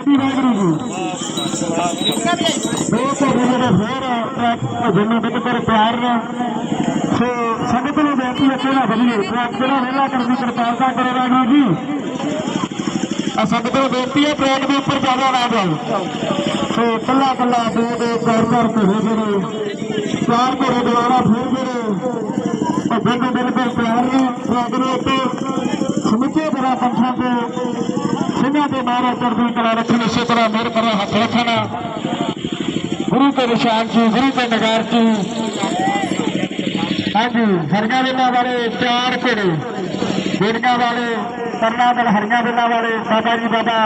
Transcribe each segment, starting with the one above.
ਦੋ ਘੋੜੇ ਜਿਹੜੇ ਫੇਰ ਟਰੈਕ ਵਿੱਚ ਪਰ ਪਿਆਰ ਨੇ। ਸੋ ਸੰਗਤ ਨੂੰ ਬੇਨਤੀ ਹੈ ਕਿਹੜਾ ਵਧੀਆ ਟਰੈਕ ਜਿਹੜਾ ਵੇਲਾ ਕਰਦੀ ਕਿਰਪਾਲਤਾ ਕਰੋ ਰਾਜੂ ਜੀ। ਆ ਸੰਗਤ ਨੂੰ ਬੇਨਤੀ ਹੈ ਟਰੈਕ ਦੇ ਉੱਪਰ ਜ਼ਿਆਦਾ ਨਾ ਜਾਓ ਸੋ ਕੱਲਾ ਕੱਲਾ ਦੋ ਦੋ ਚਾਰ ਚਾਰ ਘੋੜੇ ਜਿਹੜੇ, ਚਾਰ ਘੋੜੇ ਦੁਆਰਾ ਫੇਰ ਜਿਹੜੇ, ਉਹ ਬਿਲਕੁਲ ਬਿਲਕੁਲ ਪਿਆਰ ਨੇ। ਟਰੈਕ ਦੇ ਉੱਤੇ ਸਮੁੱਚੇ ਬੜਾ ਪੰਥਾਂ ਦੇ ਸਿੰਘਾਂ ਦੇ ਮਾਰਾ ਚੜ੍ਹਦੀ ਕਲਾ ਰੱਖਣ ਇਸੇ ਤਰ੍ਹਾਂ ਮੇਰ ਪਰ ਹੱਥ ਰੱਖਣਾ। ਗੁਰੂ ਕੇ ਨਿਸ਼ਾਨ ਜੀ ਗੁਰੂ ਕੇ ਨਗਾਰ ਜੀ ਹਾਂਜੀ ਹਰੀਆਂ ਵੇਲਾ ਵਾਲੇ ਚਾਰ ਘੋੜੇ ਬੇੜੀਆਂ ਵਾਲੇ, ਕਰਨਾ ਦਲ ਹਰੀਆਂ ਵੇਲਾ ਵਾਲੇ, ਬਾਬਾ ਜੀ, ਬਾਬਾ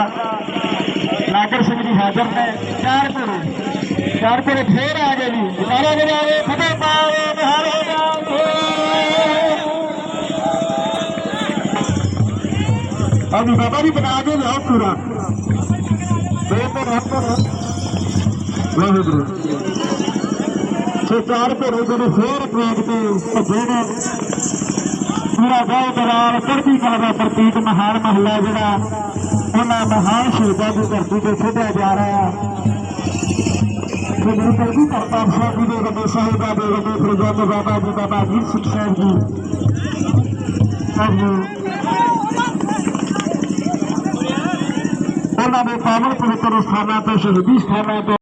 ਨਾਗਰ ਸਿੰਘ ਜੀ ਹਾਜ਼ਰ ਨੇ। ਚਾਰ ਘੋੜੇ ਚਾਰ ਘੋੜੇ ਫੇਰ ਆ ਗਏ ਜੀ। ਨਾਰਾ ਵਜਾਵੇ ਫਤਿਹ ਹਾਂਜੀ ਬਾਬਾ ਜੀ ਬਣਾ ਕੇ ਲਿਆਓ ਪੂਰਾ। ਬੇਪਰ ਹੱਥੋਂ ਵਾਹਿਗੁਰੂ। ਸੋ ਚਾਰ ਘੋੜੇ ਜਿਹੜੇ ਫੇਰ ਟਰੈਕ ਭੱਜੇ ਨੇ। ਪੂਰਾ ਗਾਉ ਦਰਾਰ, ਚੜ੍ਹਦੀ ਕਲਾ ਦਾ ਪ੍ਰਤੀਕ ਮਹਾਨ ਮਹੱਲਾ ਜਿਹੜਾ ਉਹਨਾਂ ਮਹਾਨ ਸ਼ਹੀਦਾਂ ਦੀ ਧਰਤੀ ਤੇ ਖੇਡਿਆ ਜਾ ਰਿਹਾ ਸੋ ਗੁਰੂ ਕਲਗੀ ਕਰਤਾਰ ਸਾਹਿਬ ਜੀ ਦੇ ਵੱਡੇ ਸਾਹਿਬਾਂ ਦੇ ਵੱਡੇ ਪ੍ਰਜੋਤ ਬਾਬਾ ਜੀ ਬਾਬਾ ਜੀ ਸਿੱਖ ਸਾਹਿਬ ਜੀ। ਹਾਂਜੀ ਉਹਨਾਂ ਦੇ ਪਾਵਨ ਪਵਿੱਤਰ ਸਥਾਨਾਂ ਤੇ ਸ਼ਹੀਦੀ ਸਥਾਨਾਂ ਤੇ